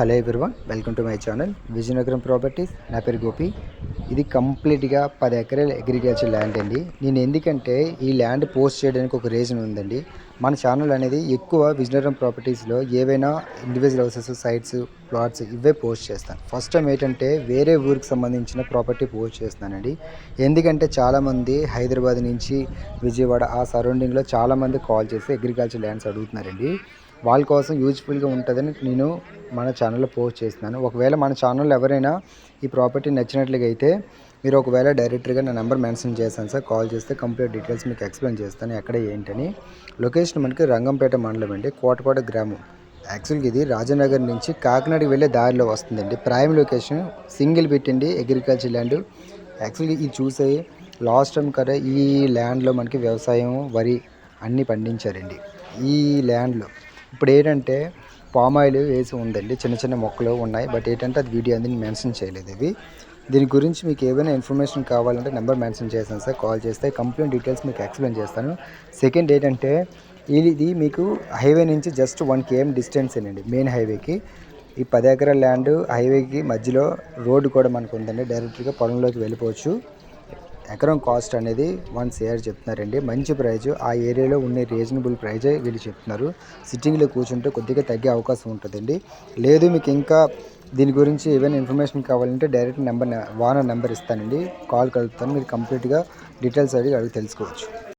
Hello everyone welcome to my channel Vizianagaram properties. నా పేరు గోపి. ఇది కంప్లీట్గా పది ఎకరాల అగ్రికల్చర్ ల్యాండ్ అండి. నేను ఎందుకంటే ఈ ల్యాండ్ పోస్ట్ చేయడానికి ఒక రీజన్ ఉందండి. మన ఛానల్ అనేది ఎక్కువ విజయనగరం ప్రాపర్టీస్లో ఏవైనా ఇండివిజువల్ హౌసెస్ సైట్స్ ప్లాట్స్ ఇవే పోస్ట్ చేస్తాను. ఫస్ట్ టైం ఏంటంటే వేరే ఊరికి సంబంధించిన ప్రాపర్టీ పోస్ట్ చేస్తున్నానండి. ఎందుకంటే చాలామంది హైదరాబాద్ నుంచి విజయవాడ ఆ సరౌండింగ్లో చాలామంది కాల్ చేసి అగ్రికల్చర్ ల్యాండ్స్ అడుగుతున్నారండి. వాళ్ళ కోసం యూజ్ఫుల్గా ఉంటుందని నేను మన ఛానల్లో పోస్ట్ చేస్తున్నాను. ఒకవేళ మన ఛానల్లో ఎవరైనా ఈ ప్రాపర్టీ నచ్చినట్లుగా అయితే మీరు ఒకవేళ డైరెక్టర్గా నా నెంబర్ మెన్షన్ చేశాను సార్ కాల్ చేస్తే కంప్లీట్ డీటెయిల్స్ మీకు ఎక్స్ప్లెయిన్ చేస్తాను ఎక్కడ ఏంటని. లొకేషన్ మనకి రంగంపేట మండలం అండి కోటపాడ గ్రామం. యాక్చువల్గా ఇది రాజనగర్ నుంచి కాకినాడకి వెళ్ళే దారిలో వస్తుందండి. ప్రైమ్ లొకేషన్ సింగిల్ పెట్టండి అగ్రికల్చర్ ల్యాండ్ యాక్చువల్గా ఇది చూసే లాస్ట్ టైం కదా ఈ ల్యాండ్లో మనకి వ్యవసాయం వరి అన్నీ పండించారండి. ఈ ల్యాండ్లో ఇప్పుడు ఏంటంటే పామ్ ఆయిల్ వేసి ఉందండి. చిన్న చిన్న మొక్కలు ఉన్నాయి. బట్ ఏంటంటే అది వీడియో అనేది మెన్షన్ చేయలేదు ఇది దీని గురించి మీకు ఏమైనా ఇన్ఫర్మేషన్ కావాలంటే నెంబర్ మెన్షన్ చేశాను సార్. కాల్ చేస్తే కంప్లీట్ డీటెయిల్స్ మీకు ఎక్స్ప్లెయిన్ చేస్తాను. సెకండ్ ఏంటంటే ఇది మీకు హైవే నుంచి జస్ట్ వన్ కేఎం డిస్టెన్స్ అండి మెయిన్ హైవేకి. ఈ పది ఎకరాల ల్యాండ్ హైవేకి మధ్యలో రోడ్డు కూడా మనకు ఉందండి డైరెక్ట్గా పొలంలోకి వెళ్ళిపోవచ్చు. ఎకరం కాస్ట్ అనేది వన్ సిఆర్ చెప్తున్నారండి. మంచి ప్రైజ్. ఆ ఏరియాలో ఉండే రీజనబుల్ ప్రైజే వీళ్ళు చెప్తున్నారు. సిట్టింగ్లో కూర్చుంటే కొద్దిగా తగ్గే అవకాశం ఉంటుందండి. లేదు మీకు ఇంకా దీని గురించి ఏమైనా ఇన్ఫర్మేషన్ కావాలంటే డైరెక్ట్ నెంబర్ వాన నెంబర్ ఇస్తానండి. కాల్ కలుపుతాను. మీరు కంప్లీట్గా డీటెయిల్స్ అడిగి అడిగి తెలుసుకోవచ్చు.